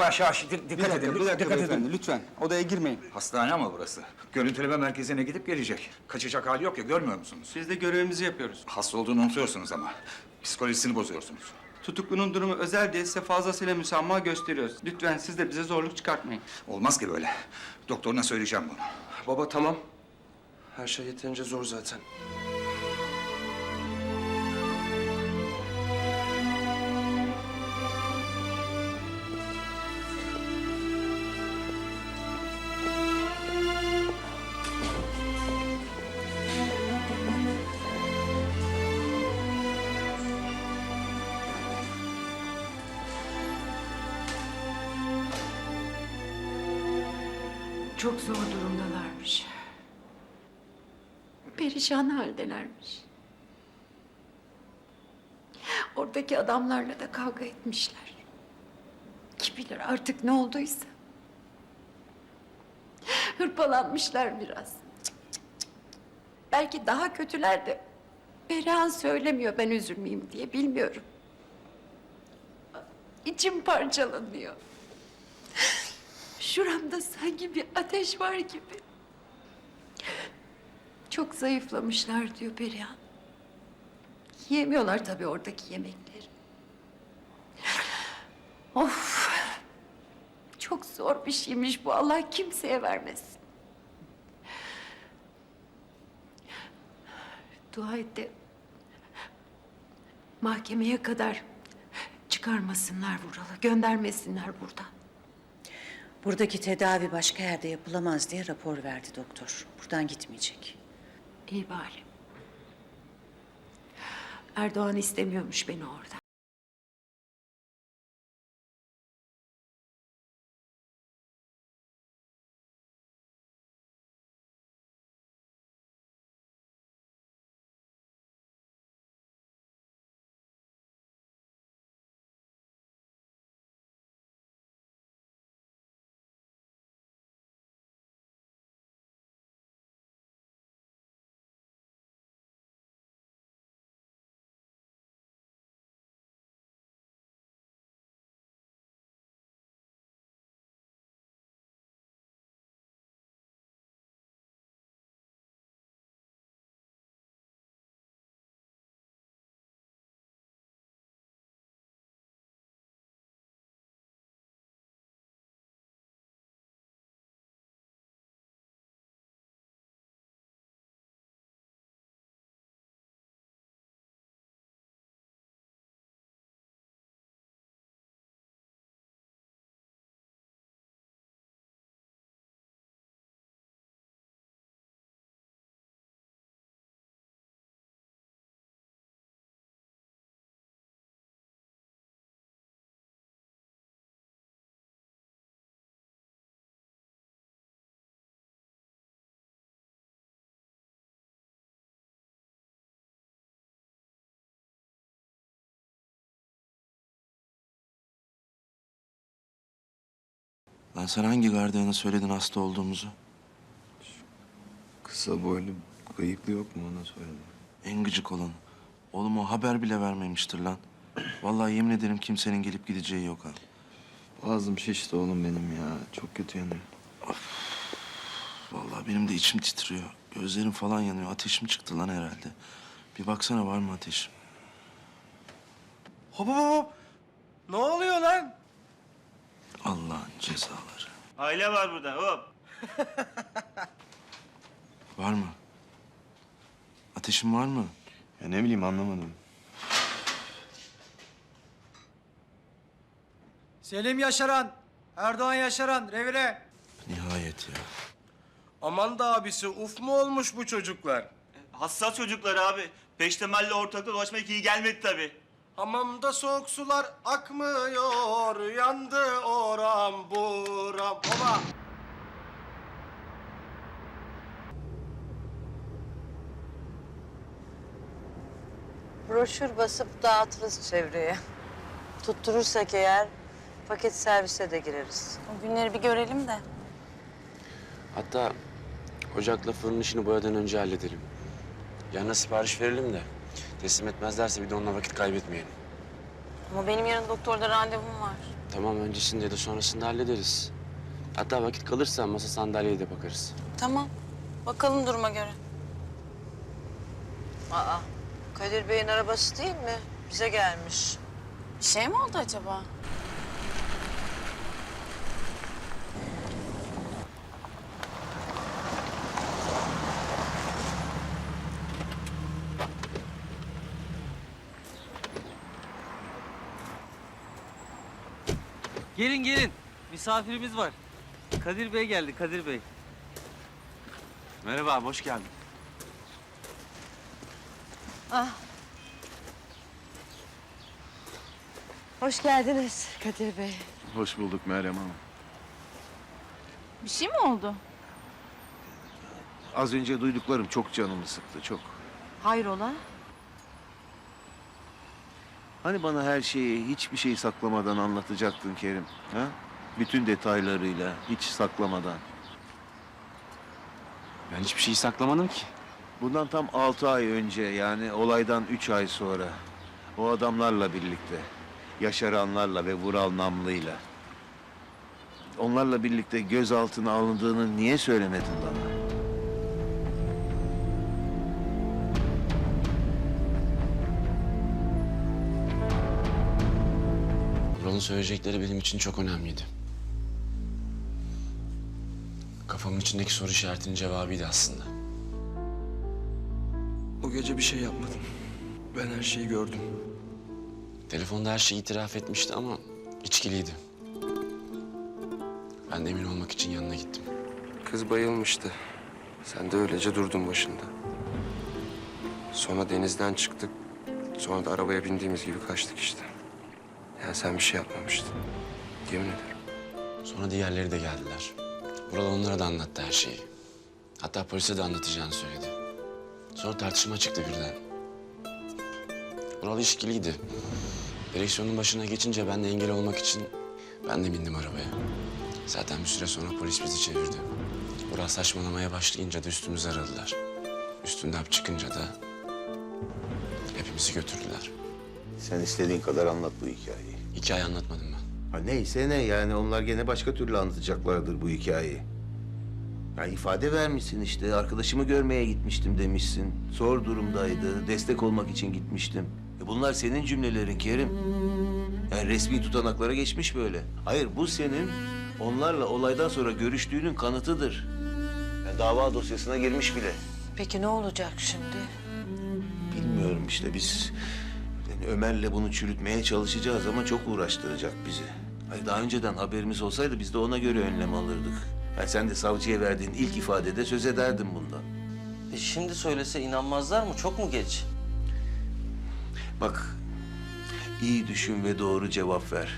Yavaş yavaş di- dikkat dakika, edin. bir dakika dikkat beyefendi. edin. Lütfen odaya girmeyin. Hastane ama burası. Görüntüleme merkezine gidip gelecek. Kaçacak hali yok ya görmüyor musunuz? Biz de görevimizi yapıyoruz. Hasta olduğunu unutuyorsunuz ama. Psikolojisini bozuyorsunuz. Tutuklunun durumu özel diye size fazlasıyla müsamaha gösteriyoruz. Lütfen siz de bize zorluk çıkartmayın. Olmaz ki böyle. Doktoruna söyleyeceğim bunu. Baba tamam. Her şey yeterince zor zaten. Çok zor durumdalarmış. Perişan haldelermiş. Oradaki adamlarla da kavga etmişler. Kim bilir artık ne olduysa. Hırpalanmışlar biraz. Belki daha kötüler de Perihan söylemiyor ben üzülmeyeyim diye bilmiyorum. İçim parçalanıyor. Şuramda sanki bir ateş var gibi. Çok zayıflamışlar diyor Perihan. Yiyemiyorlar tabii oradaki yemekleri. Of! Çok zor bir şeymiş bu. Allah kimseye vermesin. Dua et de mahkemeye kadar çıkarmasınlar Vural'ı, göndermesinler buradan. Buradaki tedavi başka yerde yapılamaz diye rapor verdi doktor. Buradan gitmeyecek. İyi bari. Erdoğan istemiyormuş beni orada. Lan sen hangi gardiyana söyledin hasta olduğumuzu? Kısa boylu bıyıklı yok mu ona söyledim. En gıcık olan. Oğlum o haber bile vermemiştir lan. Vallahi yemin ederim kimsenin gelip gideceği yok ha. Boğazım şişti oğlum benim ya. Çok kötü yanıyor. Vallahi benim de içim titriyor. Gözlerim falan yanıyor. Ateşim çıktı lan herhalde. Bir baksana var mı ateşim? Hop hop hop. Ne oluyor lan? Allah'ın cezaları. Aile var burada hop. Var mı? Ateşim var mı? Ya ne bileyim anlamadım. Selim Yaşaran. Erdoğan Yaşaran revire. Nihayet ya. Aman da abisi uf mu olmuş bu çocuklar? Hassas çocuklar abi. Peştemal'le ortakta dolaşmak iyi gelmedi tabii. Hamamda soğuk sular akmıyor. Yandı oram buram. Baba. Broşür basıp dağıtırız çevreye. Tutturursak eğer paket servise de gireriz. O günleri bir görelim de. Hatta ocakla fırın işini boyadan önce halledelim. Yarına sipariş verelim de teslim etmezlerse bir de onunla vakit kaybetmeyelim. Ama benim yarın doktorda randevum var. Tamam öncesinde ya da sonrasında hallederiz. Hatta vakit kalırsa masa sandalyeye de bakarız. Tamam. Bakalım duruma göre. Aa, Kadir Bey'in arabası değil mi? Bize gelmiş. Bir şey mi oldu acaba? Gelin gelin. Misafirimiz var. Kadir Bey geldi Kadir Bey. Merhaba hoş geldin. Hoş geldiniz Kadir Bey. Hoş bulduk Meryem Hanım. Bir şey mi oldu? Az önce duyduklarım çok canımı sıktı, çok. Hayrola? Hani bana her şeyi, hiçbir şey saklamadan anlatacaktın Kerim, ha? Bütün detaylarıyla, hiç saklamadan. Ben hiçbir şeyi saklamadım ki. Bundan tam altı ay önce, yani olaydan üç ay sonra... ...o adamlarla birlikte, Yaşaranlarla ve Vural Namlı'yla... ...onlarla birlikte gözaltına alındığını niye söylemedin bana? Söyleyecekleri benim için çok önemliydi. Kafamın içindeki soru işaretinin cevabıydı aslında. O gece bir şey yapmadım. Ben her şeyi gördüm. Telefonda her şeyi itiraf etmişti ama içkiliydi. Ben de emin olmak için yanına gittim. Kız bayılmıştı. Sen de öylece durdun başında. Sonra denizden çıktık. Sonra da arabaya bindiğimiz gibi kaçtık işte. Yani sen bir şey yapmamıştın. Yemin ederim. Sonra diğerleri de geldiler. Vural onlara da anlattı her şeyi. Hatta polise de anlatacağını söyledi. Sonra tartışma çıktı birden. Vural işkiliydi. Direksiyonun başına geçince ben de engel olmak için ben de bindim arabaya. Zaten bir süre sonra polis bizi çevirdi. Vural saçmalamaya başlayınca da üstümüzü aradılar. Üstünden çıkınca da hepimizi götürdüler. Sen istediğin kadar anlat bu hikayeyi. Hikaye anlatmadım ben. Ha neyse ne yani onlar gene başka türlü anlatacaklardır bu hikayeyi. Ya ifade vermişsin işte. Arkadaşımı görmeye gitmiştim demişsin. Zor durumdaydı. Destek olmak için gitmiştim. E bunlar senin cümlelerin Kerim. Yani resmi tutanaklara geçmiş böyle. Hayır bu senin onlarla olaydan sonra görüştüğünün kanıtıdır. Yani dava dosyasına girmiş bile. Peki ne olacak şimdi? Bilmiyorum işte biz yani Ömer'le bunu çürütmeye çalışacağız ama çok uğraştıracak bizi. Hayır daha önceden haberimiz olsaydı biz de ona göre önlem alırdık. Yani sen de savcıya verdiğin ilk ifadede söz ederdin bundan. E şimdi söylese inanmazlar mı? Çok mu geç? Bak iyi düşün ve doğru cevap ver.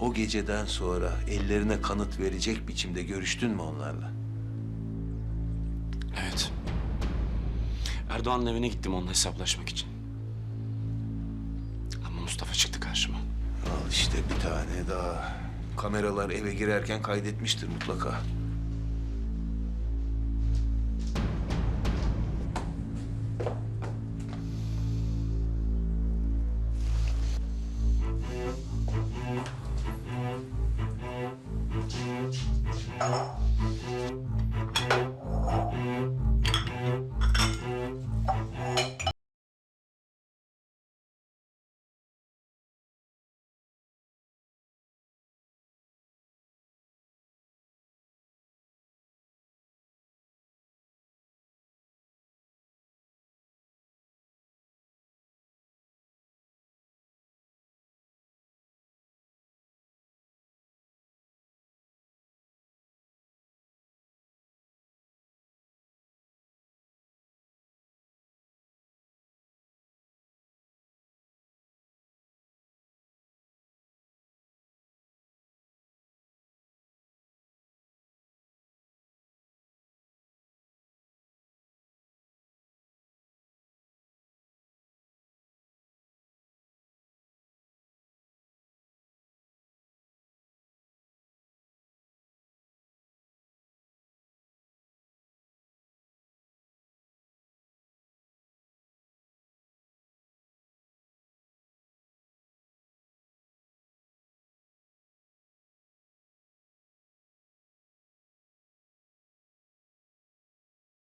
O geceden sonra ellerine kanıt verecek biçimde görüştün mü onlarla? Evet. Erdoğan'ın evine gittim onunla hesaplaşmak için. tane daha. Kameralar eve girerken kaydetmiştir mutlaka.